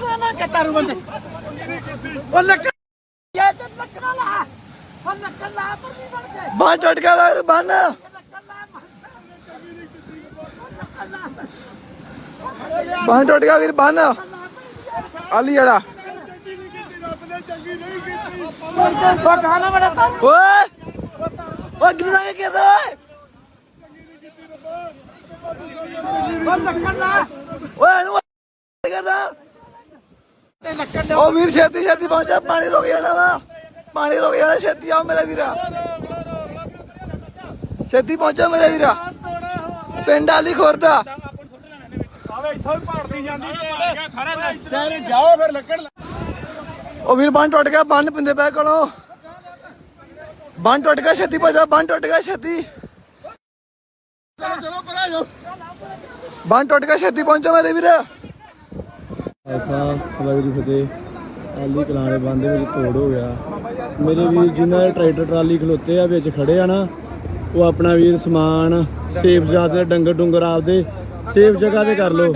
ਨਾ ਨਾ ਕਿ ਤਾਰੂ ਬੰਦੇ ਉਹ ਲੱਕੜ ਇਹ ਤੇ ਲੱਕੜਾ ਲਾ ਉਹ ਲੱਕੜ ਲਾ ਪਰ ਨਹੀਂ ਬਣ ਕੇ ਬਾਂਹ ਟੁੱਟ ਗਿਆ ਵੀਰ ਬੰਨ ਲੱਕੜ ਲਾ ਗਿਆ ਵੀਰ ਬੰਨ ਆਲੀ ਜੜਾ ਉਹ ਗਾਣਾ ਬੜਾ ਤਾਂ ਓਏ ਓਏ ਓਏ ਇਹਨੂੰ ਕਰਦਾ ਉਹ ਵੀਰ ਛੇਤੀ ਛੇਤੀ ਪਹੁੰਚਾ ਪਾਣੀ ਰੁਕ ਜਾਣਾ ਵਾ। ਪਾਣੀ ਰੁਕ ਜਾਣਾ, ਛੇਤੀ ਆਓ ਮੇਰਾ ਵੀਰਾ। ਛੇਤੀ ਪਹੁੰਚੋ ਮੇਰੇ ਵੀਰਾ। ਪਿੰਡ ਆਲੀ ਖੁਰਦਾ। ਉਹ ਵੀਰ ਬੰਨ ਟੁੱਟ ਗਿਆ, ਬੰਨ ਪਿੰਦੇ ਪੈ ਕੋਲੋਂ। ਬੰਨ ਟੁੱਟ ਗਿਆ, ਛੇਤੀ ਪਹੁੰਚਾ ਬੰਨ ਟੁੱਟ ਗਿਆ, ਛੇਤੀ। ਚਲੋ ਚਲੋ ਪਰਾਂ ਜਾਓ ਬੰਨ ਟੁੱਟ ਗਿਆ, ਛੇਤੀ ਪਹੁੰਚੋ ਮੇਰੇ ਵੀਰਾ। ਐਸਾ ਵਾਹਿਗੁਰੂ ਜੀ ਫਤਿਹ। ਆਲੀ ਕਲਾਣੇ ਬੰਦ ਦੇ ਵਿੱਚ ਤੋੜ ਹੋ ਗਿਆ। ਮੇਰੇ ਵੀਰ ਜਿਨ੍ਹਾਂ ਦੇ ਟਰੈਕਟਰ ਟਰਾਲੀ ਖਲੋਤੇ ਆ, ਵਿੱਚ ਖੜੇ ਆ ਨਾ, ਉਹ ਆਪਣਾ ਵੀਰ ਸਮਾਨ, ਸੇਫ ਜਾਤ ਦੇ ਡੰਗਰ ਡੁੰਗਰ ਆਪਦੇ, ਸੇਫ ਜਗ੍ਹਾ ਤੇ ਕਰ ਲਓ।